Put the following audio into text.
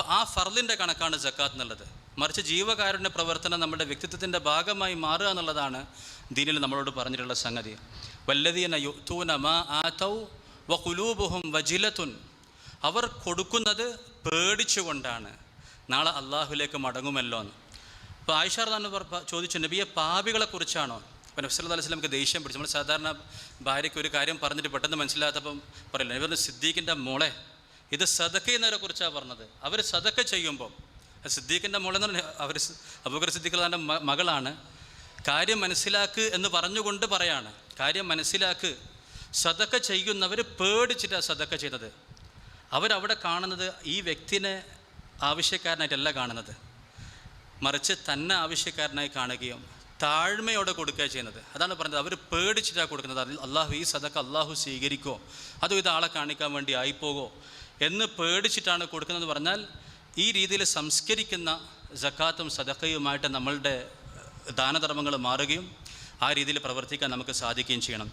അപ്പോൾ ആ ഫർലിന്റെ കണക്കാണ് ജക്കാത്ത് എന്നുള്ളത്. മറിച്ച് ജീവകാരുണ്യ പ്രവർത്തനം നമ്മുടെ വ്യക്തിത്വത്തിന്റെ ഭാഗമായി മാറുക എന്നുള്ളതാണ് ദീനിൽ നമ്മളോട് പറഞ്ഞിട്ടുള്ള സംഗതി. വല്ലതീന യുത്തൂന മാ ആതൗ വ കുലൂബുഹും വജിലത്തുൻ. അവർ കൊടുക്കുന്നത് പേടിച്ചുകൊണ്ടാണ്. നാളെ അള്ളാഹുലേക്ക് മടങ്ങുമല്ലോ എന്ന്. അപ്പോൾ ആയിഷാർ തന്നെ ചോദിച്ചു നബിയെ പാപികളെ കുറിച്ചാണോ? അപ്പോൾ നബ്സല്ലാ അലൈഹി സ്വലമക്ക് ദേഷ്യം പിടിച്ചു. നമ്മൾ സാധാരണ ഭാര്യയ്ക്ക് ഒരു കാര്യം പറഞ്ഞിട്ട് പെട്ടെന്ന് മനസ്സിലാത്തപ്പം പറയില്ല? നബി പറഞ്ഞു സിദ്ദീഖിന്റെ മോളെ ഇത് സദക്ക കുറിച്ചാണ് പറഞ്ഞത്. അവർ സദക്ക ചെയ്യുമ്പോൾ സിദ്ദീഖിന്റെ മോളെന്ന് അവർ അബൂബക്കർ സിദ്ദീഖ് തന്റെ മകളാണ്. കാര്യം മനസ്സിലാക്ക് എന്ന് പറഞ്ഞുകൊണ്ട് പറയാണ്. കാര്യം മനസ്സിലാക്ക്. സദക്ക ചെയ്യുന്നവർ പേടിച്ചിട്ടാണ് സദക്ക ചെയ്തത് അവരവിടെ കാണുന്നത് ഈ വ്യക്തിനെ ആവശ്യക്കാരനായിട്ടല്ല കാണുന്നത്. മറിച്ച് തന്നെ ആവശ്യക്കാരനായി കാണുകയും താഴ്മയോടെ കൊടുക്കുക ചെയ്യുന്നത്. അതാണ് പറഞ്ഞത്. അവർ പേടിച്ചിട്ടാണ് കൊടുക്കുന്നത്. അള്ളാഹു ഈ സദക്ക അള്ളാഹു സ്വീകരിക്കുമോ അതോ ഇതാളെ കാണിക്കാൻ വേണ്ടി ആയിപ്പോകോ? എന്ന് പേടിച്ചിട്ടാണ് കൊടുക്കുന്നത് പറഞ്ഞാൽ ഈ രീതിയിൽ സംസ്കരിക്കുന്ന ജക്കാത്തും സദക്കയുമായിട്ട് നമ്മളുടെ ദാനധർമ്മങ്ങൾ മാറുകയും ആ രീതിയിൽ പ്രവർത്തിക്കാൻ നമുക്ക് സാധിക്കുകയും ചെയ്യണം.